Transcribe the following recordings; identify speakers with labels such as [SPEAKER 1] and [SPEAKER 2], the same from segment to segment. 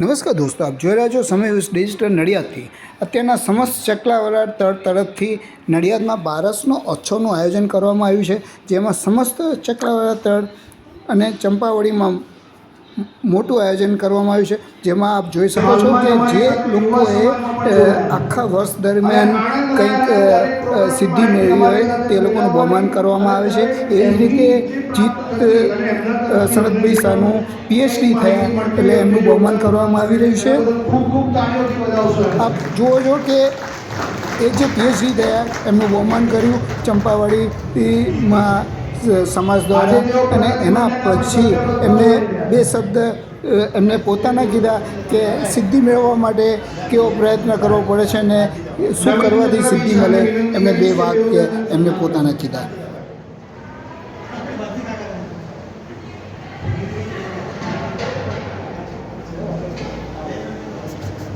[SPEAKER 1] નમસ્કાર દોસ્તો, આપ જોઈ રહ્યા છો સમય વીસ ડિજિટલ નડિયાદથી. અત્યારના સમસ્ત ચકલાવાળા તળ તરફથી નડિયાદમાં બારસનો ઓછોનું આયોજન કરવામાં આવ્યું છે, જેમાં સમસ્ત ચકલાવાળા તળ અને ચંપાવડીમાં મોટું આયોજન કરવામાં આવ્યું છે. જેમાં આપ જોઈ શકો છો કે જે લોકોએ આખા વર્ષ દરમિયાન કંઈક સિદ્ધિ મેળવી હોય તે લોકોનું બહુમાન કરવામાં આવે છે. એવી જ રીતે જીત શરદભાઈ શાહનું પીએચડી થયા એટલે એમનું બહુમાન કરવામાં આવી રહ્યું છે. આપ જુઓ છો કે એ જે પીએચડી થયા, એમનું બહુમાન કર્યું. ચંપાવાડીમાં સમાજ દ્વારા અને એના પછી એમને બે શબ્દ એમને પોતાના કીધા કે સિદ્ધિ મેળવવા માટે કેવો પ્રયત્ન કરવો પડે છે અને શું કરવાથી સિદ્ધિ મળે, એમને બે વાક્ય એમને પોતાના કીધા.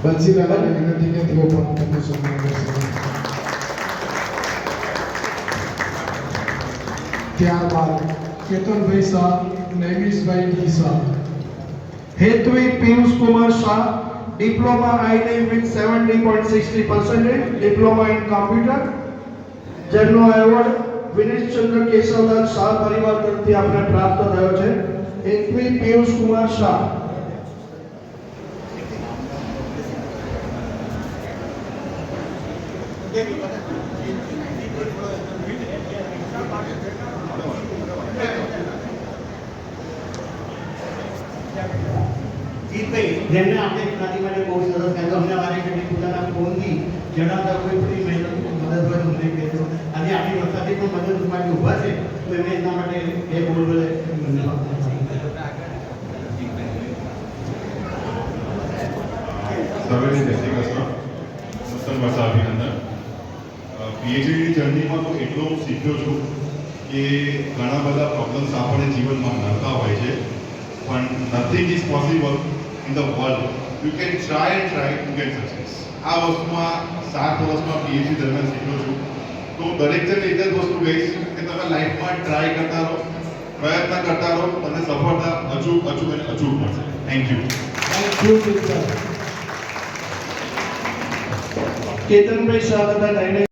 [SPEAKER 2] બંસી વિનંતી કે તેઓ પણ કરશે ત્યારબાદ Ketanbhai Shah Naimishbhai D Shah
[SPEAKER 3] Kumar Shah diploma Shah, Diploma ID with 70.60 percentage, Diploma in Computer. જેમનો એવોર્ડ વિનેશ ચંદ્ર કેશવલાલ શાહ પરિવાર તરફથી આપણે પ્રાપ્ત થયો છે. હેતવી પિયુષ કુમાર શાહ.
[SPEAKER 4] જીતભાઈ જેમને આપણે જ્ઞાતિ માટે બહુ સરસ કહેતો અમને વારે ઘડી પોતાના ફોનથી જણાવતા કોઈ પણ મહેનત મદદ હોય તો મને આજે આપણી વખતે પણ મદદ માટે ઊભા છે, તો એમને એના માટે બે બોલ બોલે.
[SPEAKER 5] પીએચડી જર્નીમાં તો એટલો શીખ્યો છું કે ઘણા બધા પ્રોબ્લેમ્સ આપણે જીવનમાં નડતા હોય છે. પણ nothing is possible in the world you can try and try to get success આ વસ્તુમાં સાત વર્ષમાં પીએચડી દરમિયાન શીખ્યો છું. તો દરેક જણ એક જ વસ્તુ કહીશ કે તમે લાઈફમાં ટ્રાય કરતા રહો, પ્રયત્ન કરતા રહો અને સફળતા અચૂક અચૂક અને અચૂક મળશે thank you
[SPEAKER 3] thank you Ketanbhai તથા નૈમિષ